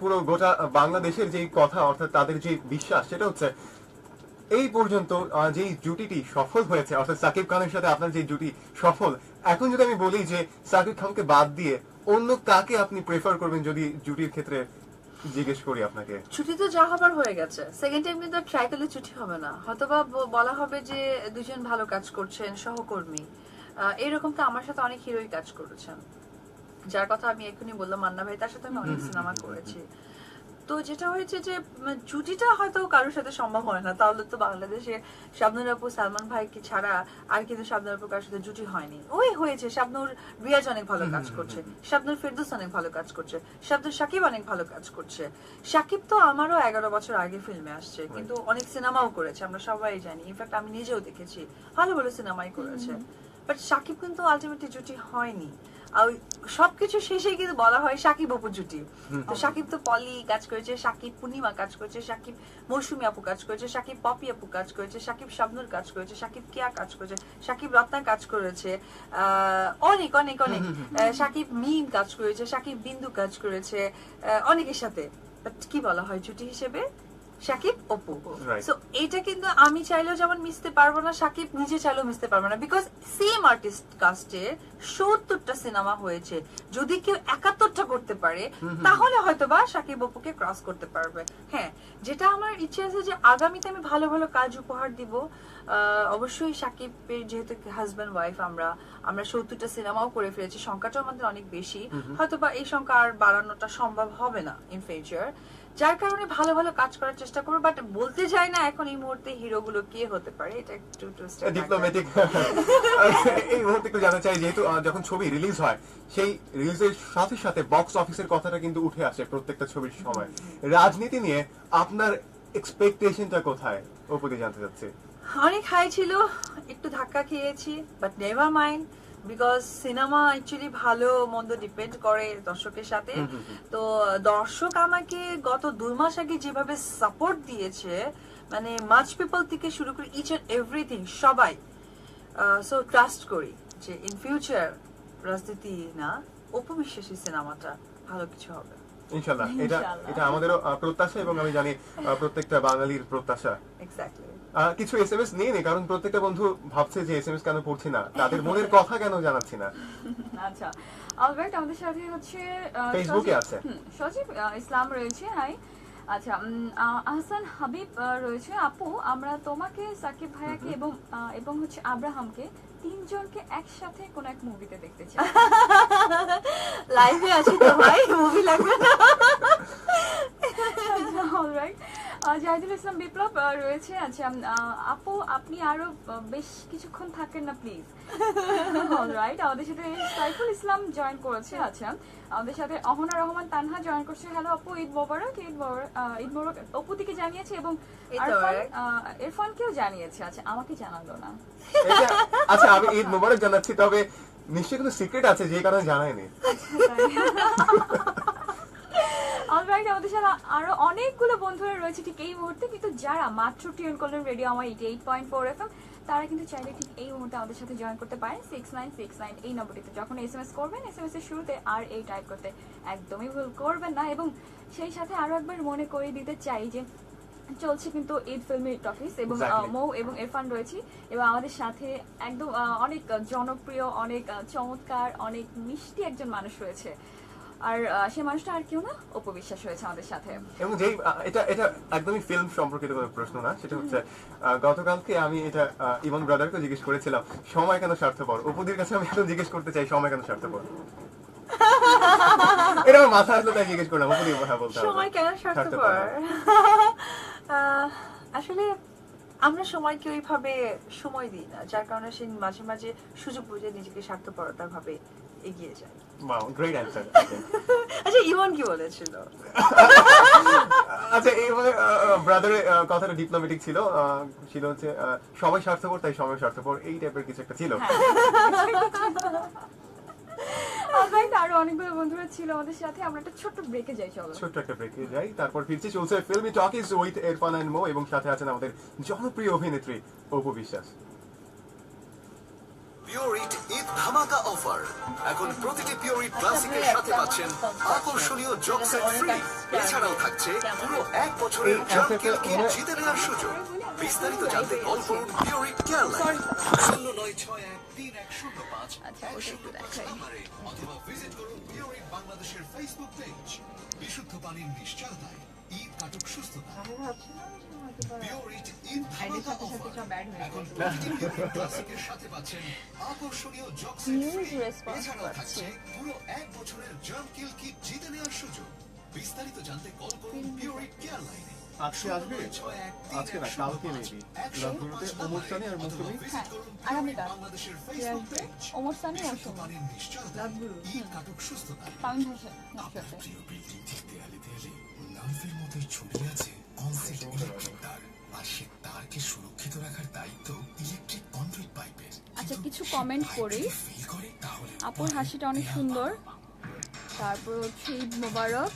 পুরো গোটা বাংলাদেশের যে কথা, অর্থাৎ তাদের যে বিশ্বাস, সেটা হচ্ছে এই পর্যন্ত যেই জুটিটি সফল হয়েছে, অর্থাৎ সাকিব খানের সাথে আপনার যে জুটি সফল, এখন যদি আমি বলি যে সাকিব খানকে বাদ দিয়ে অন্য কাকে আপনি প্রেফার করবেন যদি জুটির ক্ষেত্রে জিজ্ঞেস করি আপনাকে। ছুটি তো যা হবার হয়ে গেছে। সেকেন্ড টাইম কিন্তু ট্রাই করলে ছুটি হবে না। হয়তোবা বলা হবে যে দুজন ভালো কাজ করছেন সহকর্মী। এরকম তো আমার সাথে অনেক হিরোই কাজ করেছেন। যার কথা আমি এখনই বললাম মান্না ভাই তার সাথে আমি অনেক সিনেমা করেছি। তো যেটা হয়েছে যে জুটিটা হয়তো কারোর সাথে সম্ভব হয় না। তাহলে তো বাংলাদেশে শাবনুর আপু সালমান ভাইকে ছাড়া আর কিন্তু শাবনুর আপু কারোর সাথে জুটি হয়নি। ওই হয়েছে শাবনুর রিয়াজ অনেক ভালো কাজ করছে শাবনুর ফেরদৌস অনেক ভালো কাজ করছে শাবনুর সাকিব অনেক ভালো কাজ করছে। সাকিব তো আমারও এগারো বছর আগে ফিল্মে আসছে কিন্তু অনেক সিনেমাও করেছে আমরা সবাই জানি। ইনফ্যাক্ট আমি নিজেও দেখেছি ভালো ভালো সিনেমাই করেছে। বাট সাকিব কিন্তু আলটিমেটলি জুটি হয়নি। আর সবকিছু শেষে কিন্তু বলা হয় সাকিব অপু জুটি। তো সাকিব তো পলি কাজ করেছে সাকিব পূর্ণিমা কাজ করেছে সাকিব মৌসুমী আপু কাজ করেছে সাকিব পপি আপু কাজ করেছে সাকিব শাবনুর কাজ করেছে সাকিব কিয়া কাজ করেছে সাকিব রত্না কাজ করেছে আহ, অনেক অনেক অনেক। সাকিব মিম কাজ করেছে সাকিব বিন্দু কাজ করেছে আহ, অনেকের সাথে। বাট কি বলা হয় জুটি হিসেবে? সাকিব অপু. সো এটা কিন্তু আমি চাইলেও যেমন মিশতে পারব না সাকিব নিজে চাইলেও মিশতে পারব না বিকজ সেম আর্টিস্ট কাস্টে সত্তরটা সিনেমা হয়েছে। যদি কেউ একাত্তরটা করতে পারে তাহলে হয়তো বা সাকিব অপুকে ক্রস করতে পারবে। হ্যাঁ যেটা আমার ইচ্ছে আছে যে আগামীতে আমি ভালো ভালো কাজ উপহার দিব। অবশ্যই সাকিবের যেহেতু হাজব্যান্ড ওয়াইফ আমরা আমরা সত্তরটা সিনেমাও করে ফেলেছি সংখ্যাটাও আমাদের অনেক বেশি। হয়তো বা এই সংখ্যা আর বাড়ানোটা সম্ভব হবে না ইন ফিউচার যার কারণে ভালো ভালো কাজ করার চেষ্টা করব বাট বলতে যাই না এখন এই মুহূর্তে হিরো গুলো কে হতে পারে এটা একটু ডিপ্লোম্যাটিক এই মুহূর্তে একটু জানতে চাই যেহেতু যখন ছবি রিলিজ হয় সেই রিলিজের সাথে সাথে বক্স অফিসের কথাটা কিন্তু উঠে আসে প্রত্যেকটা ছবির সময়। রাজনীতি নিয়ে আপনার এক্সপেকটেশনটা কোথায়? ওপরে জানতে চাচ্ছি। অনেক হাই ছিল একটু ধাক্কা খেয়েছি but never mind because cinema actually ভালো মন্দ ডিপেন্ড করে দর্শকের সাথে। তো দর্শক আমাকে গত দুই মাস আগে যেভাবে সাপোর্ট দিয়েছে মানে মাছ পিপল থেকে শুরু করে ইচ অ্যান্ড এভরিথিং সবাই সো ট্রাস্ট করি যে ইন ফিউচার রাজনীতি না উপবিশ্বাসী সিনেমাটা ভালো কিছু হবে। ইনশাল্লাহ এটা এটা আমাদেরও প্রত্যাশা এবং আমি জানি প্রত্যেকটা বাঙালির প্রত্যাশা। কিছু এস এম এস নিয়ে নি কারণ প্রত্যেকটা বন্ধু ভাবছে যে এস এম এস কেন পড়ছি না? তাদের মনের কথা কেন জানাচ্ছি না? আচ্ছা। অলরাইট আমাদের সাথে হচ্ছে ফেসবুকে আছে। সজীব ইসলাম রয়েছে হাই। আচ্ছা আহসান হাবিব রয়েছে। আপু আমরা তোমাকে সাকিব ভাইয়াকে এবং এবং হচ্ছে আব্রাহামকে তিনজনকে একসাথে কোন এক মুভিতে দেখতে চাই। লাইভে আছি তো ভাই মুভি লাগবে না অলরাইট জাহিদুল ইসলাম বিপ্লব রয়েছে আচ্ছা আপু আপনি আরও বেশ কিছুক্ষণ থাকেন না প্লিজ অলরাইট আমাদের সাথে সাইফুল ইসলাম জয়েন করেছে আচ্ছা। আমাদের সাথে অহনা রহমান তানহা জয়েন করছে। হ্যালো আপু ঈদ মোবারক ঈদ মোবারক ঈদ মোবারক অপু দিকে জানিয়েছে এবং আরফান মোবারক। জানিয়েছে। আচ্ছা আমাকে জানালো না। আচ্ছা আমি ঈদ মোবারক জানাচ্ছি তবে নিশ্চয়ই কোনো সিক্রেট আছে, যে কারণে জানাইনি অলরাইট আমাদের সাথে আরও অনেকগুলো বন্ধুরা রয়েছে ঠিক এই মুহূর্তে, কিন্তু যারা মাত্র টিউন করলেন radio Amar eighty eight point four F তারা কিন্তু চাইলে ঠিক এই মুহূর্তে আমাদের সাথে জয়েন করতে পারেন। সিক্স নাইন সিক্স নাইন এই নম্বরটিতে যখন এস এম এস করবেন এস এম এস এর শুরুতে আর এই টাইপ করতে একদমই ভুল করবেন না। এবং সেই সাথে আরও একবার মনে করিয়ে দিতে চাই যে চলছে কিন্তু ঈদ ফিল্মি টকিস এবং মৌ এবং ইরফান রয়েছে। এবং আমাদের সাথে একদম অনেক জনপ্রিয় অনেক চমৎকার অনেক মিষ্টি একজন মানুষ রয়েছে। আর সেই মানুষটা আর কেউ না অপবিশ্বাস রয়েছে আমাদের সাথে। এবং যেই এটা এটা একদমই ফিল্ম সম্পর্কিত কোনো প্রশ্ন না সেটা হচ্ছে গতকালকে আমি এটা ইমন ব্রাদারকে জিজ্ঞেস করেছিলাম সময় কেন স্বার্থপর? উপদির কাছে আমি এখন জিজ্ঞেস করতে চাই সময় কেন স্বার্থপর? এটা আমার মাথা আসলে তাই জিজ্ঞেস করলাম উপদি হ্যাঁ বলতে সময় কেন স্বার্থপর? আহ, আসলে আমরা সময়কে ওইভাবে সময় দিই না যার কারণে সে মাঝে মাঝে সুযোগ বুঝে নিজেকে স্বার্থপরতা ভাবে এগিয়ে যায়। ওয়াও গ্রেট অ্যান্সার আচ্ছা ইমন কি বলেছিল? আচ্ছা এই মানে ব্রাদারের কথাটা ছিল ছিল হচ্ছে সময় স্বার্থপর তাই সময় স্বার্থপর এই টাইপের কিছু একটা ছিল। অলরাইট আরও অনেকগুলো বন্ধুরা ছিল আমাদের সাথে। আমরা একটা ছোট্ট ব্রেকে যাই চলো। ছোট্ট একটা ব্রেকে যাই তারপর ফিরছি চলছে filmy talkies with Erfan and Mo এবং সাথে আছেন আমাদের জনপ্রিয় অভিনেত্রী অপু বিশ্বাস। পিওরিট ঈদ ধামাকা অফার এখন প্রতিটি পিওরিট ক্লাসিকের সাথে পাচ্ছেন আকর্ষণীয় জকসেট ফ্রি এছাড়াও থাকছে পুরো এক বছরের কিলকি ওরা- জিতে নেওয়ার সুযোগ। বিস্তারিত জানতে কল করুন কেয়ারলাইন শূন্য নয় ছয় এক তিন এক শূন্য পাঁচ। আচ্ছা, এক শূন্য পাঁচ দেখাই। অথবা ভিজিট করুন পিওরিট বাংলাদেশের ফেসবুক পেজ বিশুদ্ধ পানির নিশ্চয়তায় ঈদ কাটুক সুস্থতা। বিস্তারিত জানতে কল করুন পিওরিট কেয়ার লাইনে আজকে আসবে? আজকে না কালকে মেবি লখনৌতে অনুষ্ঠানে আর মৌসুমি হ্যাঁ আগামীকাল বাংলাদেশের আসবে ওমর সানি ভাষা দেয়ালে লাম্পের মতোই ছড়িয়ে আছে অনসেট ইলেকট্রিক তার। আর সে তারকে সুরক্ষিত রাখার দায়িত্ব ইলেকট্রিক কন্ডুইট পাইপের আচ্ছা, কিছু পাইপ করি। আপুর হাসিটা অনেক সুন্দর। তারপর হচ্ছে ঈদ মোবারক।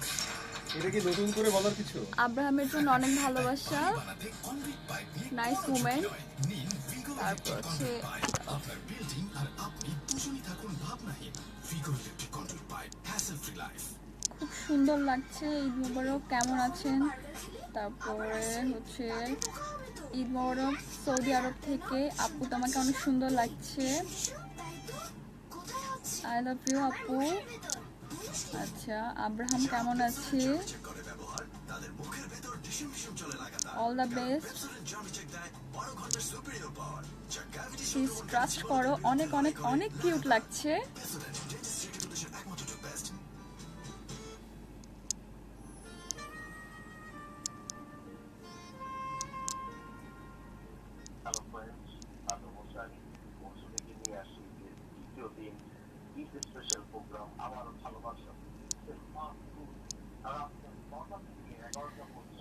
এটা কি নতুন করে বলার কিছু? আব্রাহামের জন্য অনেক ভালোবাসা। নাইস মুমেন্ট তারপর হচ্ছে, খুব সুন্দর লাগছে ঈদ মোবারক, কেমন আছেন? তারপরে হচ্ছে, ঈদ মোবারক সৌদি আরব থেকে। আপু, তোমাকে অনেক সুন্দর লাগছে। আই লাভ ইউ আপু। আচ্ছা আব্রাহাম কেমন আছে? অল দ্য বেস্ট ট্রাস্ট করো। অনেক অনেক অনেক কিউট লাগছে।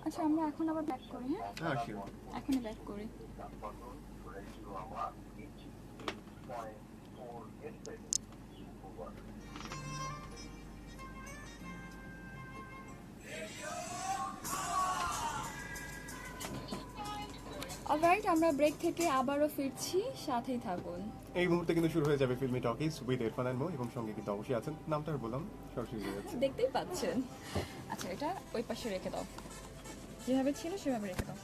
আচ্ছা আমরা এখন আবার ব্যাক করি হ্যাঁ? হ্যাঁ এখনই ব্যাক করি। অলরাইট আমরা ব্রেক থেকে আবারও ফিরছি সাথেই থাকুন। এই মুহূর্তে কিন্তু শুরু হয়ে যাবে filmy talkies with Erfan and Mo এবং সঙ্গে কিন্তু অবশ্যই আছেন। নামটা বললাম সরাসরি দেখতেই পাচ্ছেন। আচ্ছা এটা ওই পাশে রেখে দাও। যেভাবে ছিল সেভাবে রেখে দাও।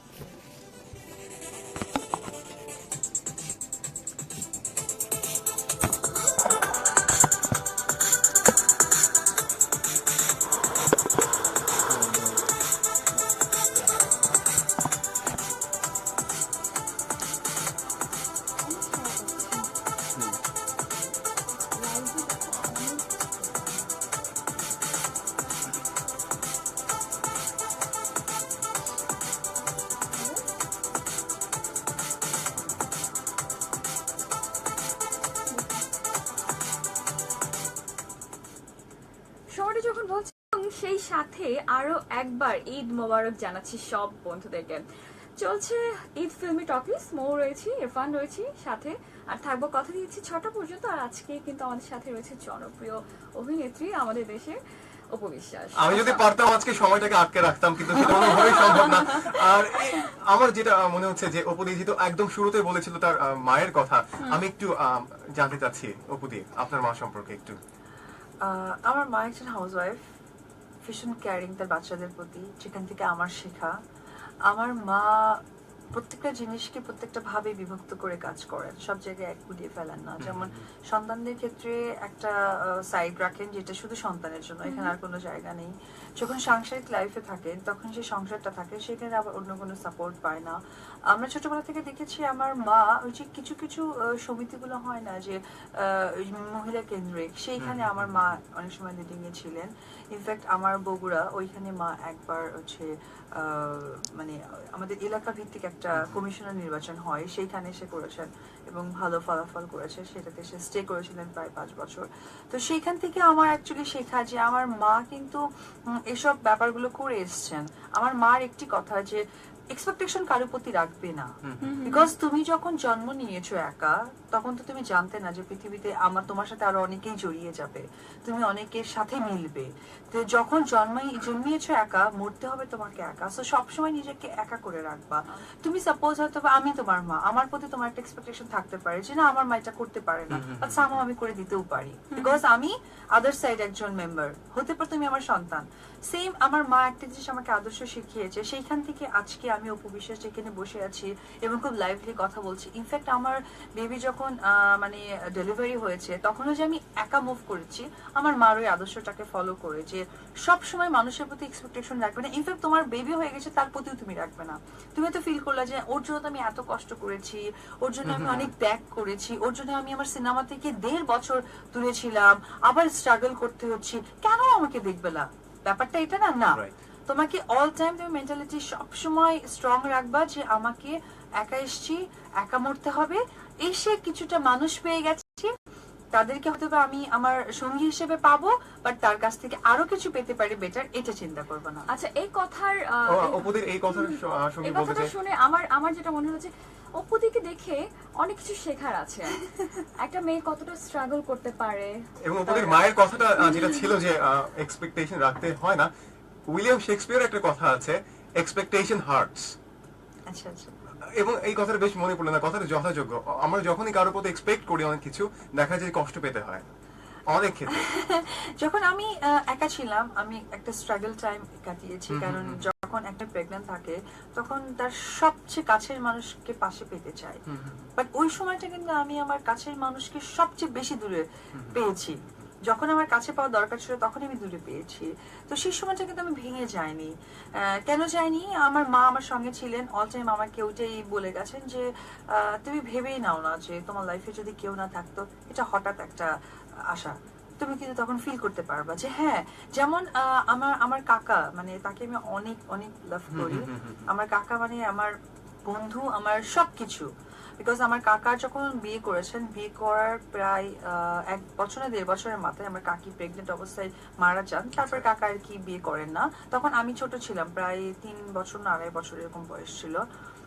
সাথে আরও একবার ঈদ মোবারক জানাচ্ছি সব বন্ধুদেরকে। চলছে ঈদ ফিল্মি টকিস মৌ রয়েছি ইরফান রয়েছি সাথে আর থাকব কথা দিয়েছি ছটা পর্যন্ত আর আজকে কিন্তু আমাদের সাথে রয়েছে জনপ্রিয় অভিনেত্রী আমাদের দেশের অপবিশ্বাস আমি যদি পারতাম আজকে সময়টাকে আটকে রাখতাম কিন্তু কোনোভাবেই সম্ভব না। আর আমার যেটা মনে হচ্ছে যে অপুদি যেহেতু একদম শুরুতে বলেছিল তার মায়ের কথা। আমি একটু আহ, জানতে চাচ্ছি অপুদি আপনার মা সম্পর্কে একটু। আহ, আমার মা একজন হাউস ওয়াইফ ভীষণ কেয়ারিং তার বাচ্চাদের প্রতি যেখান থেকে আমার শেখা। আমার মা প্রত্যেকটা জিনিসকে প্রত্যেকটা ভাবে বিভক্ত করে কাজ করেন। সব জায়গায় এক গুলিয়ে ফেলেন না। যেমন সন্তানদের ক্ষেত্রে একটা সাইড রাখেন যেটা শুধু সন্তানের জন্য এখানে আর কোনো জায়গা নেই। যখন সাংসারিক লাইফে থাকেন তখন যে সংসারটা থাকে সেখানে আবার অন্য কোনো সাপোর্ট পায় না। আমরা ছোটবেলা থেকে দেখেছি আমার মা ওই যে কিছু কিছু সমিতিগুলো হয় না যে আহ, মহিলা কেন্দ্রিক সেইখানে আমার মা অনেক সময় লিডিং এ ছিলেন। ইনফ্যাক্ট আমার বগুড়া ওইখানে মা একবার হচ্ছে আহ, মানে আমাদের এলাকা ভিত্তিক একটা কমিশনার নির্বাচন হয়, সেইখানে সে করেছেন এবং ভালো ফলাফল করেছে, সেটাতে সে স্টে করেছিলেন প্রায় পাঁচ বছর। তো সেইখান থেকে আমার অ্যাকচুয়ালি শেখা যে আমার মা কিন্তু এসব ব্যাপারগুলো করে এসছেন। আমার মার একটি কথা যে এক্সপেকটেশন কারোর প্রতি রাখবে না। বিকজ তুমি যখন জন্ম নিয়েছো একা তখন তো তুমি জানতে না যে পৃথিবীতে আমার তোমার সাথে আরও অনেকেই জড়িয়ে যাবে। তুমি অনেকের সাথে মিলবে। তো যখন জন্মাই জন্মিয়েছো একা মরতে হবে তোমাকে একা। সো সবসময় নিজেকে একা করে রাখবা। তুমি সাপোজ হয়তো আমি তোমার মা আমার প্রতি তোমার একটা এক্সপেকটেশন থাকতে পারে যে না আমার মা এটা করতে পারে না। বাট সামহাও আমি করে দিতেও পারি। বিকজ আমি আদার সাইড একজন মেম্বার হতে পারে তুমি আমার সন্তান। সেম আমার মা একটা জিনিস আমাকে আদর্শ শিখিয়েছে সেইখান থেকে আজকে আমি অপু বিশ্বাস যেখানে বসে আছি এবং খুব লাইভলি কথা বলছি। ইনফ্যাক্ট আমার বেবি যখন মানে ডেলিভারি হয়েছে তখনও যে আমি একা মুভ করেছি আমার মার ওই আদর্শটাকে ফলো করে যে সব সময় মানুষের প্রতি এক্সপেকটেশন রাখবে না। ইনফ্যাক্ট তোমার বেবি হয়ে গেছে তার প্রতিও তুমি রাখবে না। তুমি তো ফিল করলা যে ওর জন্য তো আমি এত কষ্ট করেছি ওর জন্য আমি অনেক ত্যাগ করেছি ওর জন্য আমি আমার সিনেমা থেকে দেড় বছর দূরে ছিলাম আবার স্ট্রাগল করতে হচ্ছে কেন আমাকে দেখবে না? ব্যাপারটা এটা না না. তোমাকে অল টাইম তুমি মেন্টালিটি সবসময় স্ট্রং রাখবা যে আমাকে একা এসছি একা মরতে হবে। এসে কিছুটা মানুষ পেয়ে গেছি। তাদেরকে হয়তো আমি আমার সঙ্গী হিসেবে পাবো বাট তার কাছ থেকে আরও কিছু পেতে পারি বেটার এটা চিন্তা করব না। আচ্ছা এই কথার অপুদের এই কথার কথাটা শুনে আমার আমার যেটা মনে হচ্ছে অপুদিকে দেখে অনেক কিছু শেখার আছে। একটা মেয়ে কতটা স্ট্রাগল করতে পারে? এবং ওদের মায়ের কথাটা যেটা ছিল যে এক্সপেকটেশন রাখতে হয় না উইলিয়াম শেক্সপিয়ার একটা কথা আছে এক্সপেকটেশন হার্টস আচ্ছা আচ্ছা। এবং এই কথাটা বেশ মনে পড়ল না কথাটা যথাযোগ্য। আমরা যখনই কারোর প্রতি এক্সপেক্ট করি অনেক কিছু দেখা যায় কষ্ট পেতে হয়। অনেক ক্ষেত্রে। যখন আমি একা ছিলাম আমি একটা স্ট্রাগল টাইম কাটিয়েছি কারণ যখন একটা প্রেগনেন্ট থাকে তখন তার সবচেয়ে কাছের মানুষকে পাশে পেতে চায়। বাট ওই সময়টা কিন্তু আমি আমার কাছের মানুষকে সবচেয়ে বেশি দূরে পেয়েছি। যখন আমার কাছে পাওয়া দরকার ছিল তখন আমি দূরে পেয়েছি। তো সেই সময়টা কিন্তু আমি ভেঙে যাইনি। কেন যাইনি? আমার মা আমার সঙ্গে ছিলেন। অল টাইম আমাকে ওইটাই বলে গেছেন যে তুমি ভেবেই নাও না যে তোমার লাইফে যদি কেউ না থাকতো এটা হঠাৎ একটা আশা। তুমি কিন্তু তখন ফিল করতে পারবা যে হ্যাঁ যেমন আহ, আমার আমার কাকা মানে তাকে আমি অনেক অনেক লাভ করি। আমার কাকা মানে আমার বন্ধু আমার সবকিছু। বিকজ আমার কাকা যখন বিয়ে করেছেন বিয়ে করার প্রায় এক বছর দেড় বছরের মাথায় আমার কাকি প্রেগনেন্ট অবস্থায় মারা যান। তারপর কাকা আর কি বিয়ে করেন না। তখন আমি ছোট ছিলাম প্রায় তিন বছর না আড়াই বছর এরকম বয়স ছিল।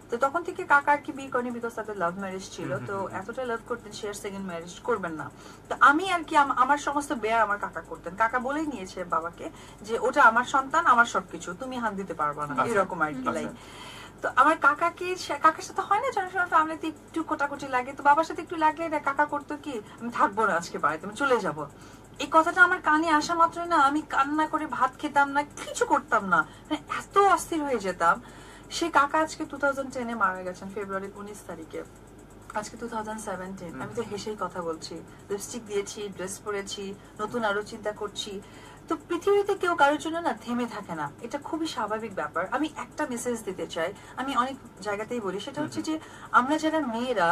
তো তখন থেকে কাকা আর কি বিয়ে করেনি বিকজ তাদের লাভ ম্যারেজ ছিল। তো এতটা লাভ করতেন সে আর সেকেন্ড ম্যারেজ করবেন না। তো আমি আর কি আমার সমস্ত বেয়ার আমার কাকা করতেন। কাকা বলেই নিয়েছে বাবাকে যে ওটা আমার সন্তান আমার সবকিছু। তুমি হান দিতে পারবা না। আচ্ছা। এরকম আর কি আচ্ছা। লাইক তো আমার কাকাকে কাকার সাথে হয় না সময় ফ্যামিলিতে একটু কোটাকুটি লাগে। তো বাবার সাথে একটু লাগলে না কাকা করতো কি? আমি থাকব না আজকে বাড়িতে আমি চলে যাব। এই কথাটা আমার কানে আসা মাত্রই না আমি কান্না করে ভাত খেতাম না কিছু করতাম না। মানে এত অস্থির হয়ে যেতাম। সে কাকা আজকে টু থাউজেন্ড টেনে মারা গেছেন ফেব্রুয়ারি উনিশ তারিখে। আজকে টু থাউজেন্ড সেভেন্টিন আমি তো হেসেই কথা বলছি। লিপস্টিক দিয়েছি ড্রেস পরেছি নতুন আরও চিন্তা করছি। তো পৃথিবীতে কেউ কারোর জন্য না থেমে থাকে না। এটা খুবই স্বাভাবিক ব্যাপার। আমি একটা মেসেজ দিতে চাই। আমি অনেক জায়গাতেই বলি সেটা হচ্ছে যে আমরা যারা মেয়েরা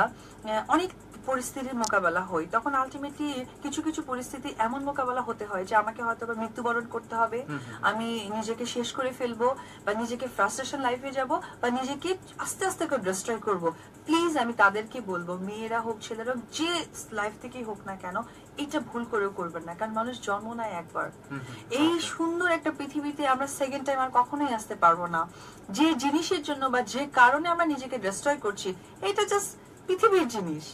অনেক পরিস্থিতির মোকাবেলা হই তখন আলটিমেটলি কিছু কিছু পরিস্থিতি এমন মোকাবেলা হতে হয় যে আমাকে হয়তো বা মৃত্যুবরণ করতে হবে। আমি নিজেকে শেষ করে ফেলব বা নিজেকে ফ্রাস্ট্রেশন লাইফে যাব বা নিজেকে আস্তে আস্তে করে ডিস্ট্রয় করব। প্লিজ আমি তাদেরকে বলব মেয়েরা হোক ছেলেরা হোক যে লাইফ থেকেই হোক না কেন এটা ভুল করেও করবেন না। কারণ মানুষ জন্ম নেয় একবার। এই সুন্দর একটা পৃথিবীতে আমরা সেকেন্ড টাইম আর কখনোই আসতে পারব না। যে জিনিসের জন্য বা যে কারণে আমরা নিজেকে ডিস্ট্রয় করছি এটা জাস্ট পৃথিবীর জিনিস।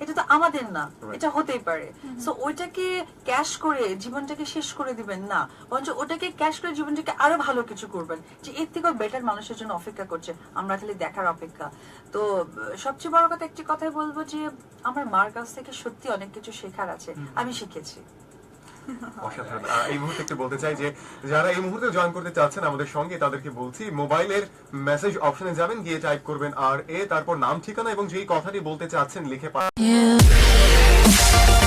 এটা তো আমাদের না এটা হতেই পারে। সো ওইটাকে ক্যাশ করে জীবনটাকে শেষ করে দিবেন না। বরঞ্চ ওটাকে ক্যাশ করে জীবনটাকে আরও ভালো কিছু করবেন। যে এর থেকেও বেটার মানুষের জন্য অপেক্ষা করছে। আমরা খালি দেখার অপেক্ষা। তো সবচেয়ে বড় কথা একটি কথাই বলব যে আমার মার কাছ থেকে সত্যি অনেক কিছু শেখার আছে। আমি শিখেছি। অসাধারণ এই মুহূর্তে একটু বলতে চাই যে, যারা এই মুহূর্তে জয়েন করতে চাচ্ছেন আমাদের সঙ্গে, তাদেরকে বলছি, মোবাইলের মেসেজ অপশনে যাবেন, গিয়ে টাইপ করবেন আর এ তারপর নাম, ঠিকানা এবং যেই কথাটি বলতে চাচ্ছেন, লিখে পা- Yeah.